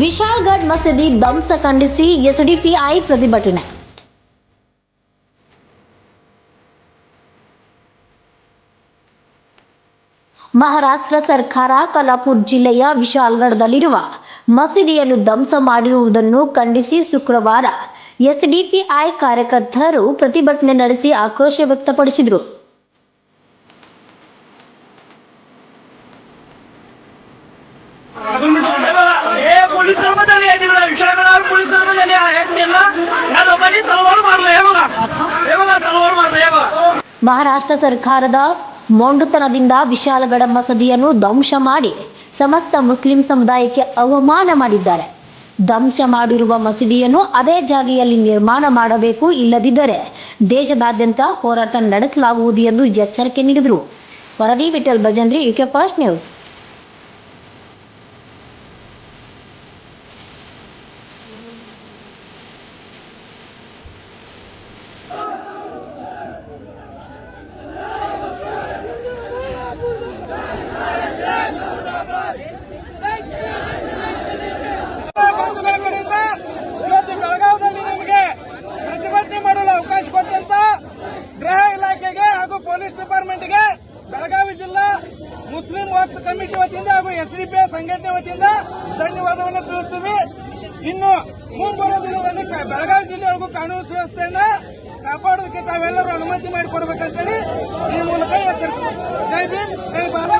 ವಿಶಾಲ್ಗಢ್ ಮಸೀದಿ ಧ್ವಂಸ ಖಂಡಿಸಿ ಎಸ್ಡಿಪಿಐ ಪ್ರತಿಭಟನೆ. ಮಹಾರಾಷ್ಟ್ರ ಸರ್ಕಾರ ಕಲಾಪುರ್ ಜಿಲ್ಲೆಯ ವಿಶಾಲ್ಗಢದಲ್ಲಿರುವ ಮಸೀದಿಯನ್ನು ಧ್ವಂಸ ಮಾಡಿರುವುದನ್ನು ಖಂಡಿಸಿ ಶುಕ್ರವಾರ ಎಸ್ಡಿಪಿಐ ಕಾರ್ಯಕರ್ತರು ಪ್ರತಿಭಟನೆ ನಡೆಸಿ ಆಕ್ರೋಶ ವ್ಯಕ್ತಪಡಿಸಿದರು. पोलीस कर्मचारी आहे तिकडे विशाळगडावर पोलीस कर्मचारी आहेत त्यांना या लोकांनी तलवार मारलं हे बघा हे बघा तलवार मारलं हे बघा ಮಹಾರಾಷ್ಟ್ರ ಸರ್ಕಾರದ ಮೊಂಡುತನದಿಂದ ವಿಶಾಲಗಢ ಮಸದಿಯನ್ನು ಧ್ವಂಸ ಮಾಡಿ ಸಮಸ್ತ ಮುಸ್ಲಿಂ ಸಮುದಾಯಕ್ಕೆ ಅವಮಾನ ಮಾಡಿದ್ದಾರೆ ಧ್ವಂಸ ಮಾಡಿರುವ ಮಸೀದಿಯನ್ನು ಅದೇ ಜಾಗೆಯಲ್ಲಿ ನಿರ್ಮಾಣ ಮಾಡಬೇಕು ಇಲ್ಲದಿದ್ದರೆ ದೇಶದಾದ್ಯಂತ ಹೋರಾಟ ನಡೆಸಲಾಗುವುದು ಎಂದು ಎಚ್ಚರಿಕೆ ನೀಡಿದರು ವರದಿ Vithal Bhajandri UK fast news Police ಡಿಪಾರ್ಟ್ಮೆಂಟ್ಗೆ Belagavi ಜಿಲ್ಲಾ ಮುಸ್ಲಿಂ ವಕ್ಫ್ ಕಮಿಟಿ ವತಿಯಿಂದ ಹಾಗೂ ಎಸ್ ಡಿ ಪಿ ಸಂಘಟನೆ ವತಿಯಿಂದ ಧನ್ಯವಾದವನ್ನು ತಿಳಿಸ್ತೀವಿ. ಇನ್ನು ಮುಂಬರುವ ದಿನದಲ್ಲಿ ಬೆಳಗಾವಿ ಜಿಲ್ಲೆಯೊಳಗೂ ಕಾನೂನು ಸುವ್ಯವಸ್ಥೆಯನ್ನ ಕಾಪಾಡೋದಕ್ಕೆ ತಾವೆಲ್ಲರೂ ಅನುಮತಿ ಮಾಡಿಕೊಡ್ಬೇಕಂತೇಳಿ ಈ ಮೂಲಕ ಎಚ್ಚರಿಕೆ ಜೈ ಭೀಮ್, ಜೈ ಭಾರತ್.